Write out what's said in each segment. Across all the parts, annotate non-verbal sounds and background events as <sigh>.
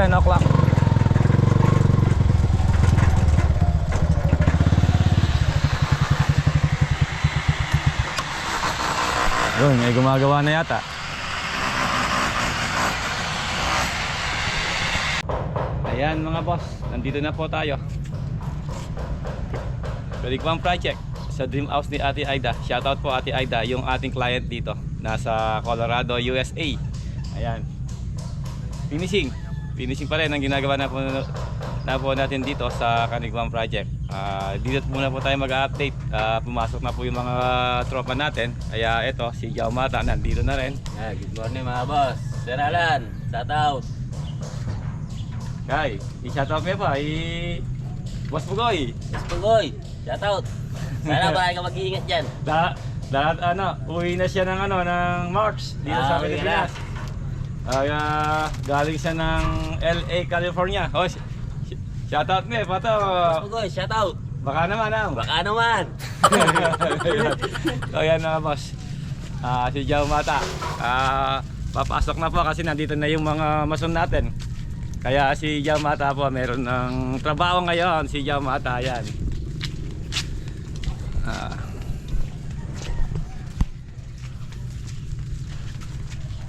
7 o'clock. Yun, may gumagawa na yata. Ayan mga boss, nandito na po tayo. Kaligwang project sa dream house ni Ate Aida. Shoutout po Ate Aida, yung ating client dito. Nasa Colorado, USA. Ayan. Finishing. Finishing pa rin ang ginagawa na po, na po natin dito sa Kanigwang project. Ah, dito muna po tayo mag-update. Ah, pumasok na po yung mga tropa natin. Kaya ito, si Jao Mata nandito na rin. Ah, good morning mga boss. Sir Alan, shout out. Kay, i-shoutout mo pa, i... Boss Pugoy. Yes, Pugoy, shout out. Sana <laughs> ba ka mag-iingat dyan? Da, da, ano, uwi na siya ng ano, ng March dito Ah, sa Pilipinas. Ah, galing siya ng LA, California. Oh, sh- sh- shoutout mo eh, pato. Pugoy, shout out. Baka naman, ah. Baka naman. <laughs> so yan mga boss. Ah, si Jao Mata. Ah, papasok na po kasi nandito na yung mga mason natin. Kaya si Jao Mata po meron ng trabaho ngayon. Si Jao Mata, yan. Ah.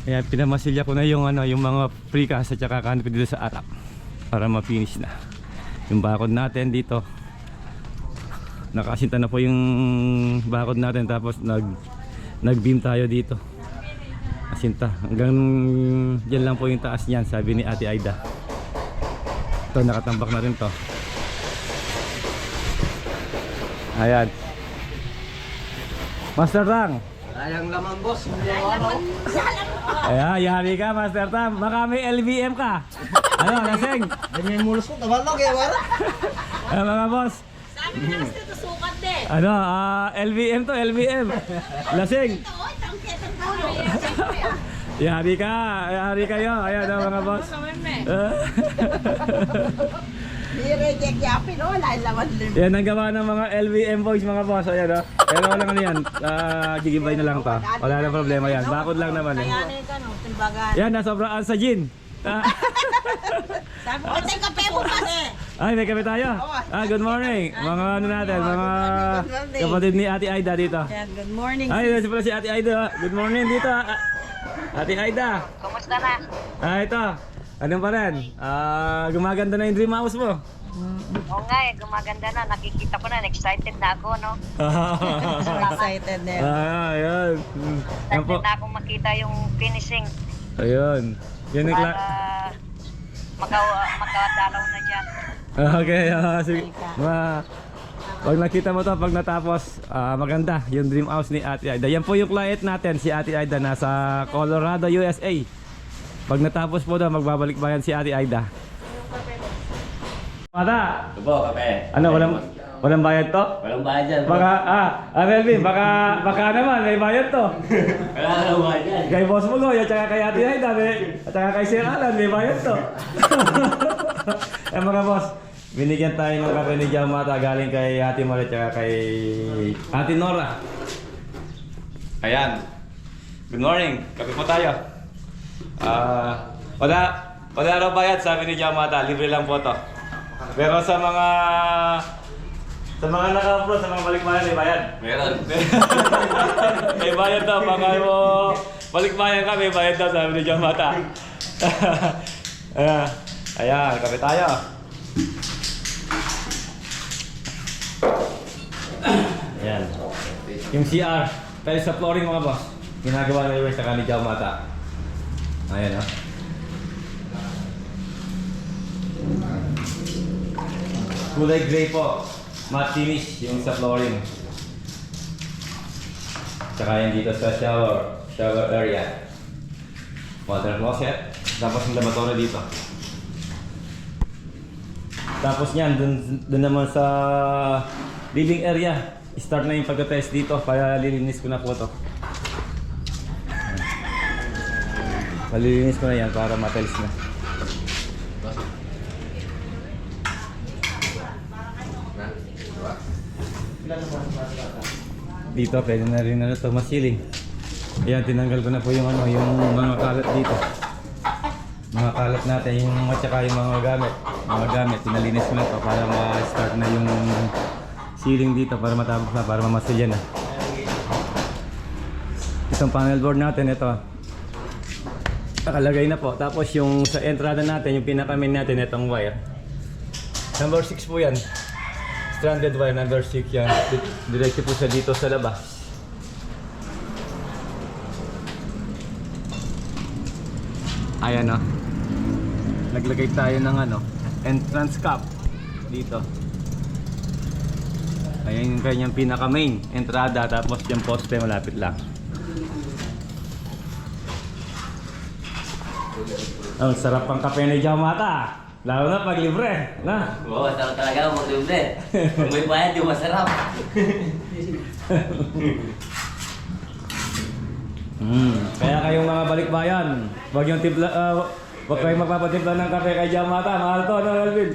Ayan, pinamasilya ko na yung ano, yung mga precast at saka canopy dito sa atap para ma-finish na. Yung bakod natin dito, nakasinta na po yung bakod natin tapos nag nag-beam tayo dito. Asinta hanggang dyan lang po yung taas niyan sabi ni ate Aida. Ito nakatambak na rin to. Ayan. Master Tang Sayang naman boss. <laughs> ayan yari ka Master Tang baka may LVM ka ano laseng Ganyan mulos ko, tabalog eh, wala. <laughs> ayan mga boss Sabi mo na kasi tusukat din. ano ah, LVM to LVM. Siyempre ah. Yari ka, yari kayo. Ayan na mga boss. <laughs> Ah. Yapin. Oh, lahat laman din. Yan ang gawa ng mga LVM boys mga boss. Ayan o. Pero wala ano yan. Uh, gigibay na lang to. Wala na problema yan. Bakod lang naman eh. Kaya na ka no, timbagan. Yan, nasobraan sa gin. Ah. Sabi ko, kape mo kasi. Ay, may kami tayo. Ah, good morning. Mga ano natin, mga kapatid ni Ate Aida dito. Kaya good morning. Ay, ito pala si Ate Aida. Good morning dito. Ah, Ate Aida. Kumusta na? Ah, ito. Anong pa rin? Ah, gumaganda na yung dream house mo. Oo nga eh, gumaganda na. Nakikita ko na, excited na ako, no? <laughs> So excited na. ah, ayun. Mm. Yan po. Excited na akong makita yung finishing. Ayun. Yun yung para kla- makaw makadalaw na dyan. Okay, ah, sige. Ma, pag nakita mo to, pag natapos, ah, maganda. Yung dream house ni Ate Aida. Yan po yung client natin, si Ate Aida, nasa Colorado, USA. Pag natapos po daw, magbabalik bayan si Ate Aida. Mata, Ito po, kape. ano, walang, walang bayad to? Walang bayad dyan. Baka, ah, ah, Melvin, baka, baka naman, may bayad to. <laughs> Wala ka lang bayad dyan. Kay Boss Mugoy, at saka kay Ate Aida, may, at saka kay Sir Alan, may bayad to. <laughs> eh mga boss, binigyan tayo ng kape ni Jamata galing kay Ate Mara at saka kay Ate Nora. Ayan. Good morning. Kape po tayo. Ah, wala, wala raw bayad sabi ni Jamata, libre lang po to. Pero sa mga sa mga naka-upload, sa mga balikbayan, may bayad. Meron. <laughs> may bayad daw, baka mo balikbayan ka, may bayad daw, sabi ni Jamata. ayan, <laughs> ayan, kape tayo. Ayan. Yung CR, tayo sa flooring mga boss. Ginagawa na yung sa kanil Jamata. Ayan ah. Kulay gray po. Matte finish yung sa flooring. Tsaka yan dito sa shower, shower area. Water closet. Tapos yung lavatory dito. Tapos yan, dun, dun naman sa living area. Start na yung pagka-test dito para lilinis ko na po to. Malilinis ko na yan para matiles na. Dito pwede na rin ano to masiling. Ayan, tinanggal ko na po yung ano, yung mga kalat dito. Mga kalat natin, yung at saka yung mga gamit. Mga gamit, pinalinis ko na to para ma-start na yung ceiling dito para matapos na, para mamasilyan na. Itong panel board natin, ito. Nakalagay na po. Tapos yung sa entrada natin, yung pinaka-main natin, itong wire. Number 6 po yan. Stranded wire, number 6 yan. Di- Diretso po siya dito sa labas. Ayan o. Naglagay tayo ng ano, entrance cap dito. Ayan yung kanyang pinaka main entrada tapos yung poste malapit lang. Ang sarap ang kape ni Jamata. Lalo na pag libre. Na. Oo, masarap talaga ang magdumble. Kung may bayad, yung masarap. <laughs> Mm. Kaya kayong mga balikbayan, wag yung timpla, uh, wag kayong magpapatimpla ng kape kay Jamata. Mahal to, no, Alvin?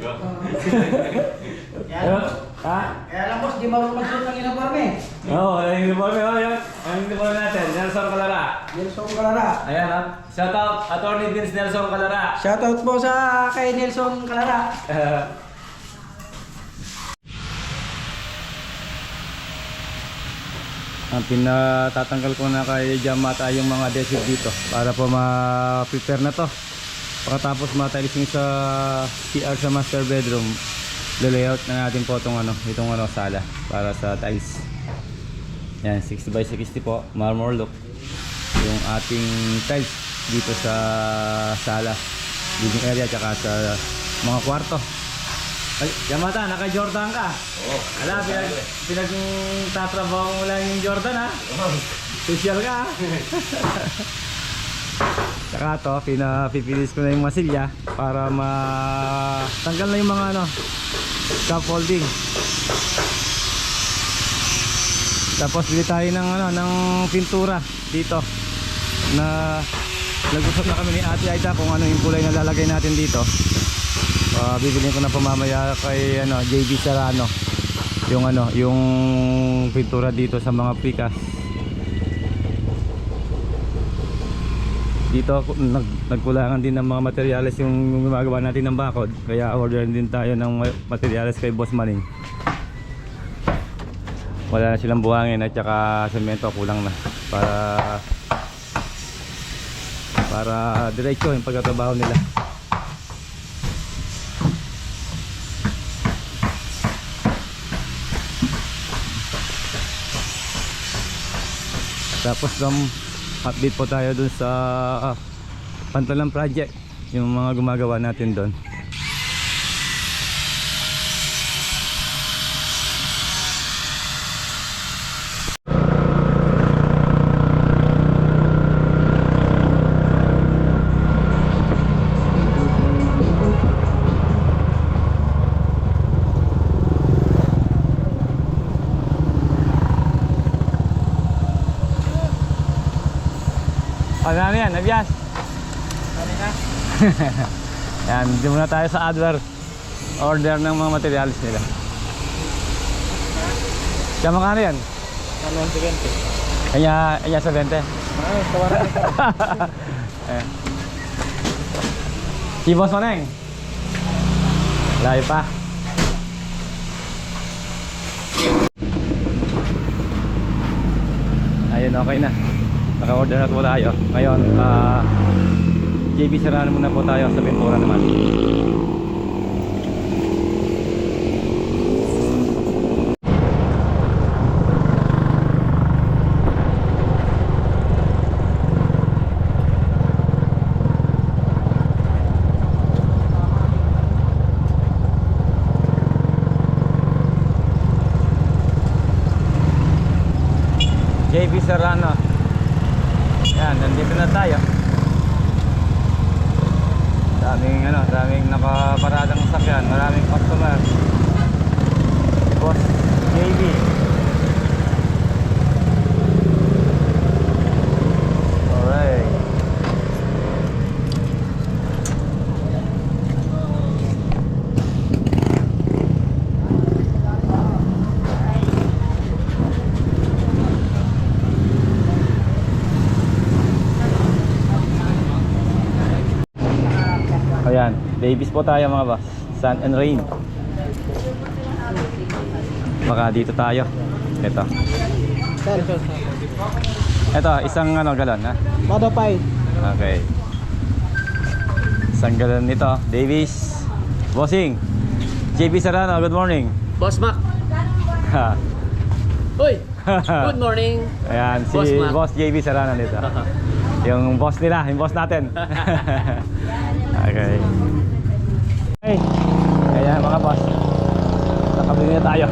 Ano? <laughs> Ha? Kaya lang boss, di marunong magsuot ng uniforme. Oo, oh, yung uniforme, oh, yung, yung uniforme natin, Nelson Calara. Nelson Calara. Ayan, ha? Shout out, Attorney Vince Nelson Calara. Shoutout po sa kay Nelson Calara. <laughs> Ang pinatatanggal ko na kay Jamata yung mga adhesive dito para po ma-prepare na to. Pagkatapos matalising sa CR sa master bedroom, layout na natin po itong ano, itong ano sala para sa tiles. Yan, 60 by 60 po, marmor look. Yung ating tiles dito sa sala, living area tsaka sa mga kwarto. Ay, Yamata, naka-Jordan ka. Oo. Ala, pinag, pinag tatrabaho mo lang yung Jordan ha. Social ka ha. <laughs> Tsaka to, pinapipilis ko na yung masilya para matanggal na yung mga ano, scaffolding. Tapos bili tayo ng ano, ng pintura dito na nag-usap na kami ni Ate Aida kung ano yung kulay na lalagay natin dito. Ah, bibilin ko na pamamaya kay ano, JB Serrano yung ano, yung pintura dito sa mga prikas. Dito nag, nagkulangan din ng mga materyales yung gumagawa natin ng bakod. Kaya order din tayo ng ma- materyales kay Boss Maning. Wala na silang buhangin at saka semento kulang na para para diretso yung pagtatrabaho nila. Tapos um, update po tayo dun sa ah, Pantalang project. Yung mga gumagawa natin doon. Ano na yan? Nabias? yan, di muna tayo sa advert. Order ng mga materials nila. Kaya magkano yan? Kanya, kanya sa 20. Ayan. Si Boss Maneng. Layo pa. Ayun, okay na. Naka-order na po tayo. Ngayon, ah JB Serrano muna po tayo sa Ventura naman. JB Serrano. Yan, nandito na tayo. Daming ano, daming sakyan, maraming customer. Boss JB. Alright. Ayan, Davis po tayo mga boss. Sun and rain. Baka dito tayo. Ito. Ito, isang ano galon ha. Modify. Okay. Isang galon nito, Davis. Bossing. JB Serrano, good morning. Boss Mac. Ha. Uy! <laughs> Good morning. Ayan, si Boss Mac. Boss JB Serrano dito. Yung boss nila, yung boss natin. <laughs> <laughs> okay. Okay. Kaya mga boss, nakabili na tayo.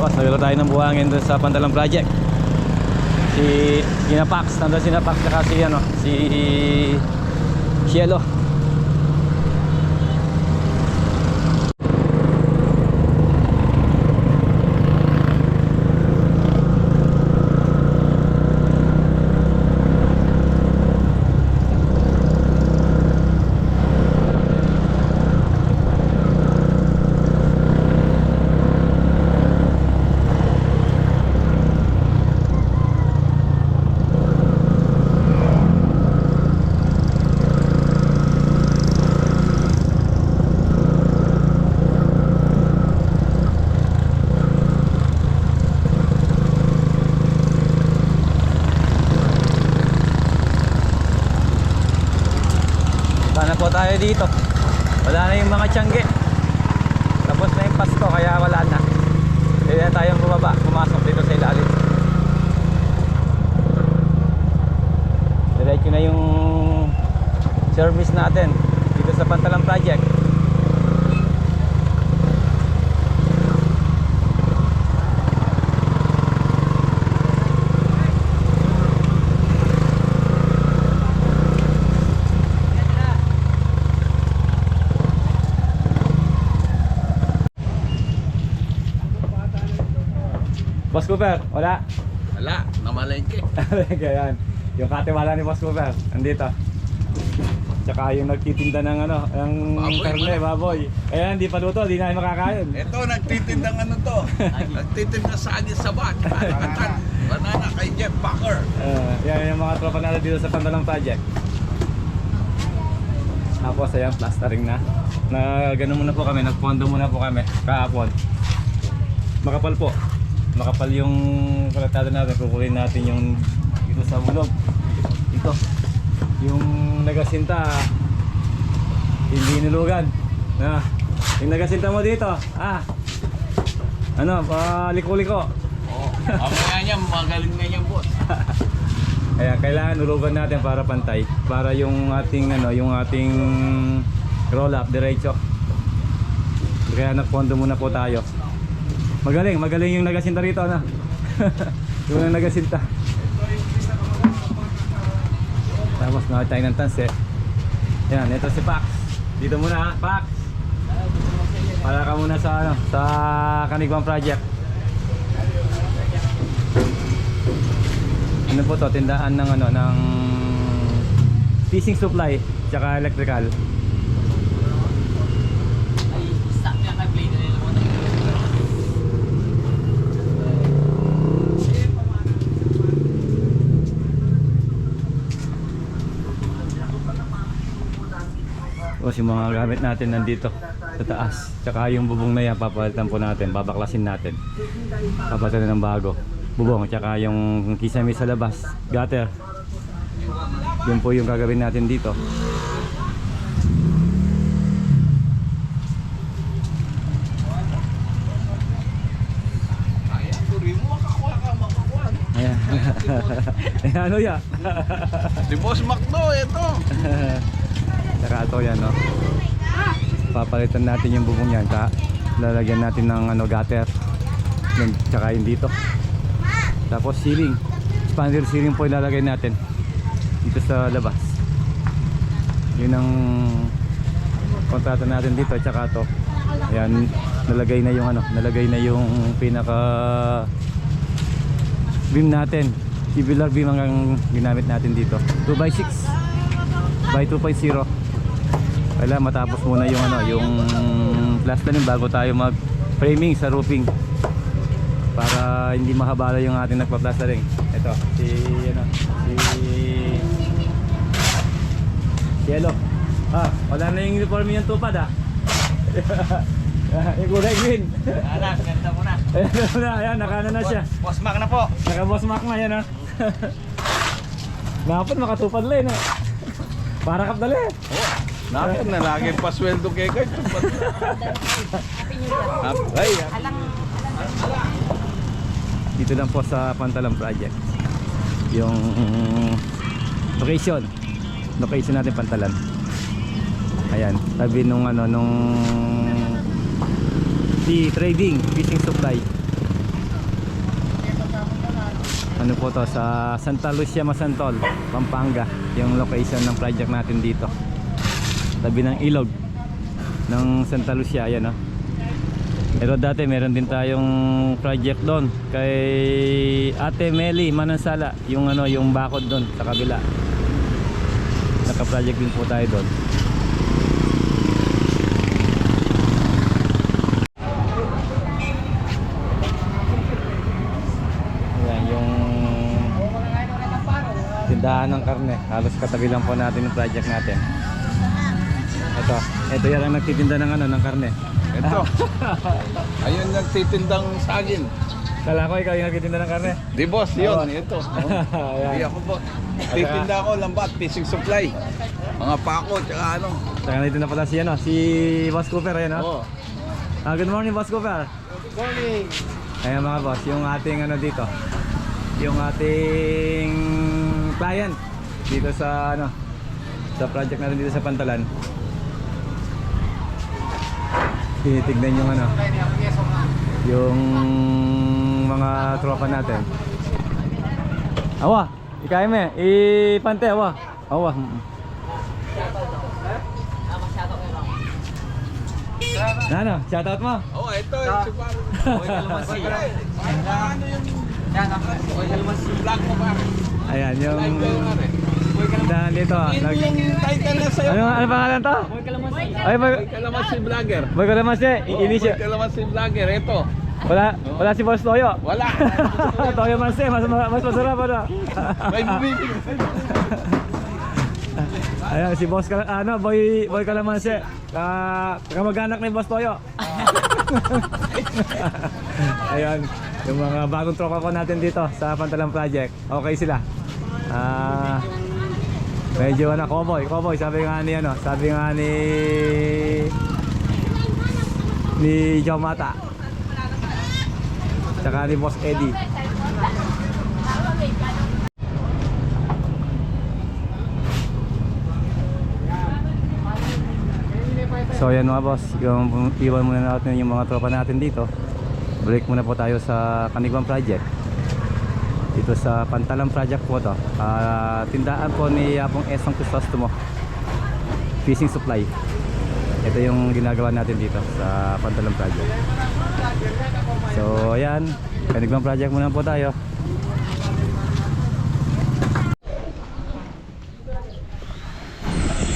Boss, nagalo tayo ng buhangin doon sa Pantalang Project. Si Sinapax, nandun Sinapax saka si ano, si Cielo. Sana po tayo dito. Wala na yung mga tiyangge. Tapos na yung Pasko kaya wala na. Hindi na tayong bumaba, pumasok dito sa ilalim. Diretso na yung service natin dito sa Pantalang Project. Boss Cooper, wala. Wala, namalengke. <laughs> Ganyan. Yung katiwala ni Boss Cooper, andito. Tsaka yung nagtitinda ng ano, ng Baboy, karne, baboy. Ayan, di pa luto, di na makakain. Ito, nagtitindang ano to? Nagtitinda sa agis sabat. Katan. Banana kay Jeff Baker. Uh, yan yung mga tropa natin dito sa Pandalang Project. Tapos ayan, plastering na. Na ganun muna po kami, nagpondo muna po kami kahapon. Makapal po. Makapal yung kalatada natin. Kukunin natin yung dito sa bulog. Ito. Yung nagasinta hindi nilugan. Na, yung nagasinta mo dito. Ah. Ano, pa liko-liko. Mamaya niya, magaling na niya, boss. <laughs> Kaya kailangan ulugan natin para pantay para yung ating ano, yung ating roll up diretso. Kaya nagpondo muna po tayo. Magaling, magaling yung nagasinta rito ano. <laughs> yung nagasinta. Tapos nakita tayo ng tanse. Yan, ito si Pax. Dito muna, Pax. Para ka muna sa ano, sa Kanigwang project. Ano po to? Tindahan ng ano ng fishing supply tsaka electrical. Ay, stop niya kay play na nila mo. Tapos yung mga gamit natin nandito sa taas. Tsaka yung bubong na yan papalitan po natin, babaklasin natin. Papalitan ng bago. Bubong tsaka yung kisame sa labas, gutter. Yun po yung gagawin natin dito. Ayan. <laughs> Ano ya? Si Boss Macdo, ito. <laughs> Tsaka ito yan, no? Papalitan natin yung bubong yan. Tsaka lalagyan natin ng ano, gutter. Yung, tsaka yung dito. Tapos ceiling. Expander ceiling po ilalagay natin. Dito sa labas. Yun ang kontrata natin dito. Tsaka to. Ayan, nalagay na yung ano, nalagay na yung pinaka beam natin. Tubular beam ang ginamit natin dito. 2x6 by 2.0 kailangan matapos muna yung ano yung plastering bago tayo mag framing sa roofing. Para hindi mahabala yung ating nagpa-plastering ito si ano si Yellow ah wala na yung uniform yung tupad ah. <laughs> Yung kulay green. Anak, ganda mo na. <laughs> ayan na ayan nakana na siya. Boss Mac na po. naka boss mark na yan ah. <laughs> Dapat makatupad lang eh. Para kap dali Nakit na lagi pasweldo kay Kay. Ay, dito lang po sa Pantalan Project. Yung location. Location natin Pantalan. Ayan. Tabi nung ano nung si trading fishing supply. Ano po to sa Santa Lucia Masantol Pampanga. Yung location ng project natin dito tabi ng ilog ng Santa Lucia ayan oh pero dati meron din tayong project doon kay Ate Meli Manansala, yung ano, yung bakod doon sa kabila. Naka-project din po tayo doon. Tindahan ng karne. Halos katabi lang po natin yung project natin. Ito, ito yan ang nagtitinda ng ano, ng karne. ito. <laughs> Ayun nagtitindang saging. Kala ko ikaw yung nagtitinda ng karne. Di boss, yun, Oo. ito. <laughs> Ayan. Di ako po. Titinda ako lambat, fishing supply. Mga pako, tsaka ano. Saka nandito na pala si, ano, si Boss Cooper, ayan oh. Oo. Ah, good morning, Boss Cooper. Good morning. Ayan mga boss, yung ating ano dito. Yung ating client dito sa ano sa project natin dito sa Pantalan. Tinitignan yung ano yung mga tropa natin. Awa, ikain mo eh. Ipante, awa. Awa. Ano, shoutout mo? Oh, ito, Paro. Oy. Ano yung... <laughs> Yan, Oy, kalamansi. Vlog mo, pare. Ayan, yung. Dahan dito. ah. Nag, yung title na sa'yo. ano, ano pangalan to? Ay, boy, Boy Kalamansi Vlogger. boy siya. Oh, Inisyo. Boy Kalamansi Vlogger, ito. Wala, wala si Boss Toyo. Wala. <laughs> Toyo man siya, mas, mas masarap ano. May bumibig. <laughs> Ayan, si Boss, Kal- ano, boy, boy Kalamansi. Uh, kamag-anak ni Boss Toyo. <laughs> Ayan, yung mga bagong tropa ko natin dito sa Pantalang Project. Okay sila. Ah, medyo ano, cowboy, cowboy, sabi nga ni ano, sabi nga ni ni Joe Mata. Tsaka ni Boss Eddie. So ayan mga boss, yung iwan muna natin yung mga tropa natin dito. Break muna po tayo sa Kanigwang Project. Dito sa Pantalang Project po to. Ah, tindaan po ni Apong Esong Crisostomo. Fishing supply. Ito yung ginagawa natin dito sa Pantalang Project. So ayan, Kanigwang Project muna po tayo.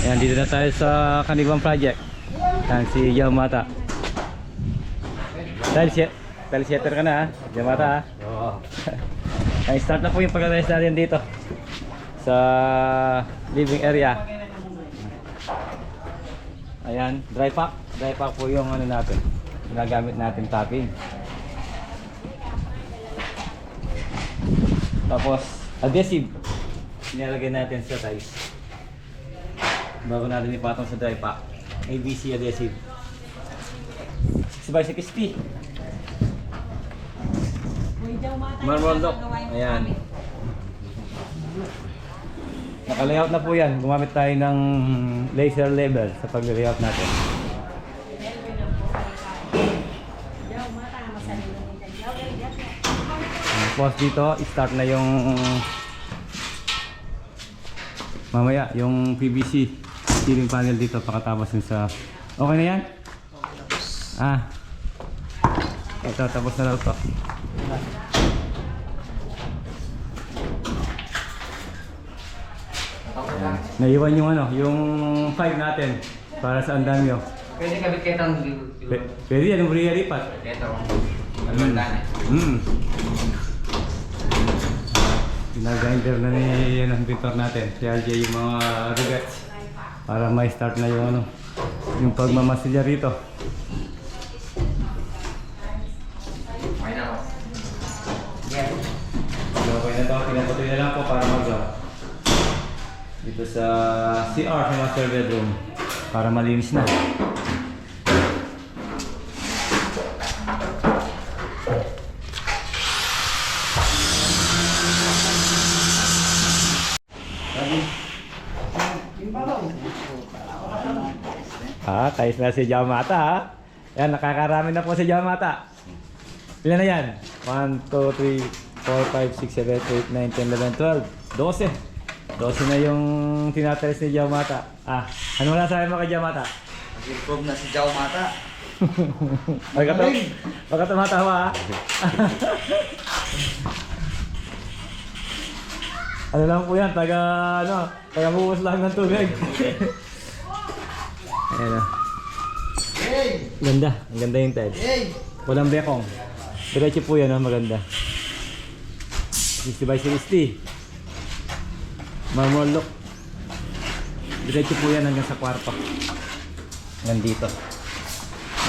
Ayan, dito na tayo sa Kanigwang Project. Yan, si Yamata. Dahil siya, dahil setter ka na ha, Yamata ha. Oo. <laughs> Ay, start na po yung pag-rest natin dito. Sa living area. Ayan, dry pack. Dry pack po yung ano natin. Ginagamit natin topping. Tapos, adhesive. Nilalagay natin sa ties. Bago natin ipatong sa dry pack. ABC adhesive. 6 by 60. Marble lock. Ayan. Naka-layout na po yan. Gumamit tayo ng laser level sa pag-layout natin. Tapos dito, start na yung mamaya, yung PVC ceiling panel dito pakatapos yun sa... Okay na yan? Ah. Ito, tapos na daw to. Naiwan yung ano, yung 5 natin para sa andamyo. Pwede kabit kayo itong P- pwede yan, yung Bria lipat. Ito. Mm. Mm. Pinag-grinder na ni yan ang pintor natin. Si RJ yung mga rivets para may start na yung ano, yung pagmamasilya rito. Dito sa CR sa master bedroom para malinis na. Ah, kayos na si Jamata ha. Yan, nakakarami na po si Jamata. Ilan na yan? 1, 2, 3, 4, 5, 6, 7, 8, 9, 10, 11, 12. 12 na yung tinatalis ni Jamata. Ah, ano wala sa akin mga Jamata? Nag-improve na si Jao Mata. <laughs> Pagkato, pagkato matawa ha. <laughs> ano lang po yan, taga, ano, taga buwas lang ng tubig. <laughs> Ayan o. Ganda, ang ganda yung tiles. Walang bekong. Diretso po yan, oh, maganda. 60 by 60. Marmol. Diretso po yan hanggang sa kwarto. Hanggang dito.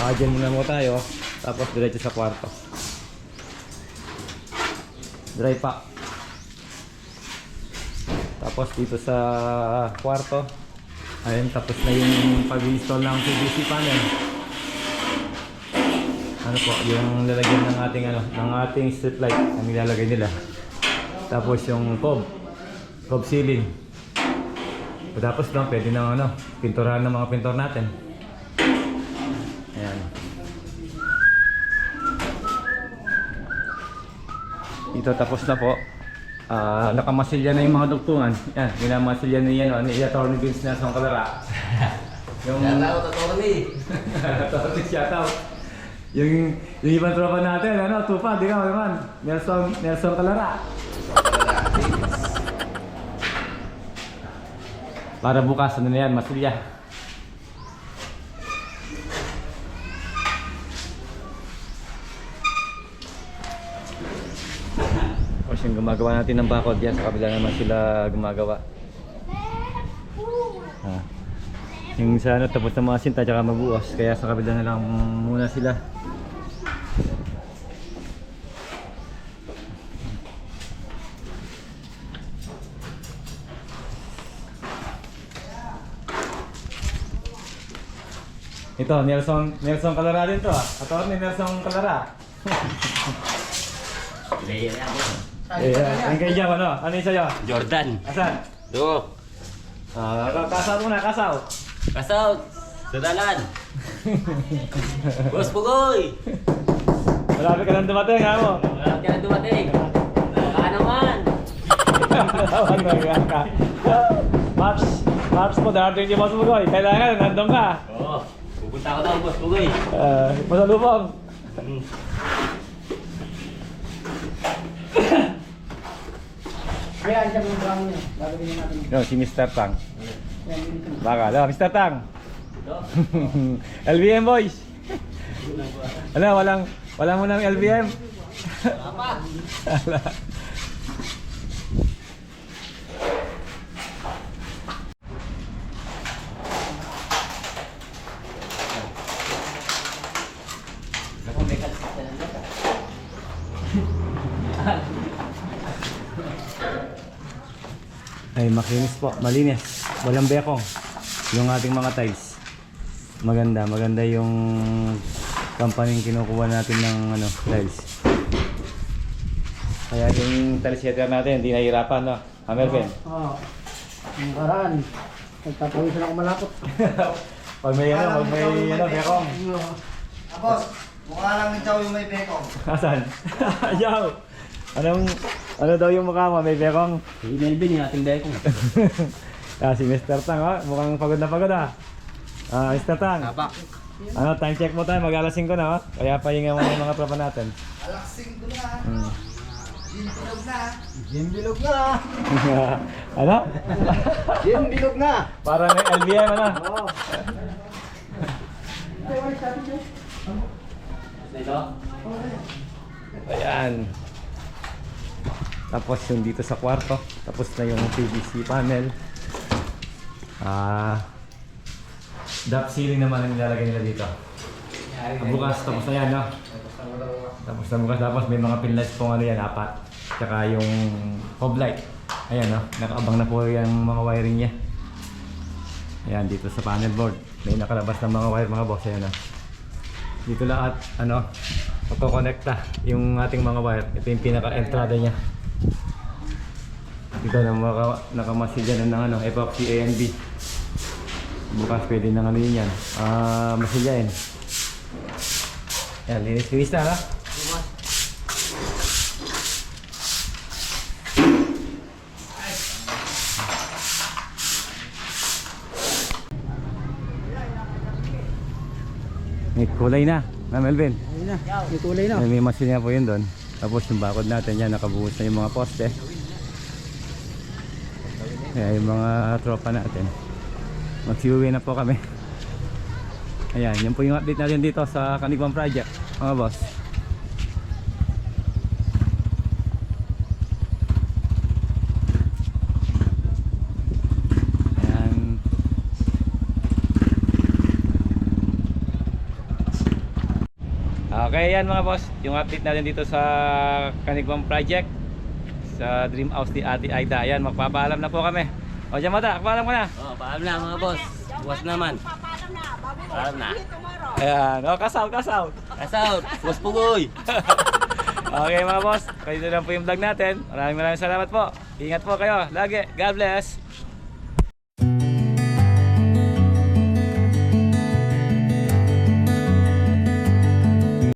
Ah, dyan muna mo tayo. Tapos diretso sa kwarto. Dry pack. Tapos dito sa kwarto. Ayun, tapos na yung pag-install ng PVC panel. Ano po, yung lalagyan ng ating ano, ng ating strip light ang nilalagay nila. Tapos yung cob, cob ceiling. Tapos doon, pwede na ano, pinturahan ng mga pintor natin. Ayan. Ito tapos na po. Ah, nakamasilya na yung mga dugtungan. Yan, ginamasilya na yan, ano, i-attorney Vince Nelson Calara. <laughs> yung Yan ako, totoo ni. Attorney shout out. Yung, yung ibang tropa natin, ano, tupa, di ka naman. Nelson, Nelson Calara. Para bukas, ano na yan, masilya. Tapos yung gumagawa natin ng bakod yan, sa kabila naman sila gumagawa. Ah. Yung sa ano, tapos na mga sinta tsaka mabuos. Kaya sa kabila na lang muna sila. Ito, Nelson, Nelson Calara din to ah. Attorney Nelson Calara. Player yan. Ayan, yung kay Jam, ano? Ano yung sa'yo? Jordan. Asan? Do. Ah, kasaw muna, kasaw. Kasout. Sa dalan. <laughs> Boss Pugoy. Marami ka nang dumating, ha mo? Wala ka na dumating. Baka naman. Naman na ka. Maps, Maps mo, darating yung Boss Mugoy. Kailangan, nandun ka. Pupunta ako daw, Boss Pugoy. Uh, masalubong. Hmm. Kaya andyan yung brown niya. Gagawin natin. Yo, si Mr. Tang. Baka, no, Mr. Tang. LBM <laughs> boys. Ano, walang walang mo ng LBM. Wala. Ay, <laughs> makinis po, malinis. Walang bekong. Yung ating mga tiles. Maganda, maganda yung company kinukuha natin ng ano, tiles. Kaya yung tiles setter natin, hindi nahihirapan, no? Hammer Ben. Oo. Ang karaan. Nagtatawisan ako malapot. <laughs> pag may ano, pag may ano, bekong. Tapos, mukha lang ni Chow yung may bekong. <laughs> Asan? <laughs> Ayaw! Anong, ano daw yung mukha mo? May bekong? Si Melvin yung ating bekong. <laughs> Ah, si Mr. Tang, ha? Mukhang pagod na pagod, ha? Ah, Mr. Tang. Ano, time check mo tayo, mag-alasing ko na, ha? Kaya pahinga mo yung mga tropa natin. Alaksing ko na. Hmm. Ginbilog na. Ginbilog na. <laughs> ano? Ginbilog na. Parang may LBM, ano? Oo. Ito? Ayan. Tapos yung dito sa kwarto. Tapos na yung PVC panel. Ah. Drop ceiling naman ang nilalagay nila dito. Ang bukas, tapos na yan, no? Tapos na bukas, tapos may mga pinlights pong ano yan, apat. Tsaka yung hub light. Ayan, no? Nakaabang na po yung mga wiring niya. Ayan, dito sa panel board. May nakalabas ng mga wire, mga boss. Ayan, no? Dito lahat, ano, magkokonekta yung ating mga wire. Ito yung pinaka-entrada niya. Dito na maka, nakamasilya na ng ano, epoxy A and B. Bukas pwede na ano yun yan. Ah, masilyain. Yan, linis-linis na ha. Kulay na, Ma'am Melvin. Ayun na. May kulay na. May machine na po yun doon. Tapos yung bakod natin yan, nakabuhos na yung mga poste. Kaya yung mga tropa natin, magsiuwi na po kami. Ayan, yan po yung update natin dito sa Kanibang Project, mga boss. Ayan. Okay, yan mga boss. Yung update natin dito sa Kanigwang Project sa Dream House ni Ate Aida. Ayan, magpapaalam na po kami. O, dyan mata, paalam ko na. Oh, paalam na mga boss. Bukas naman. Paalam na. Ayan, o, kasaw, kasaw. Kasout. Boss Pugoy. <laughs> Okay mga boss, kayo na po yung vlog natin. Maraming maraming salamat po. Ingat po kayo. Lagi. God bless.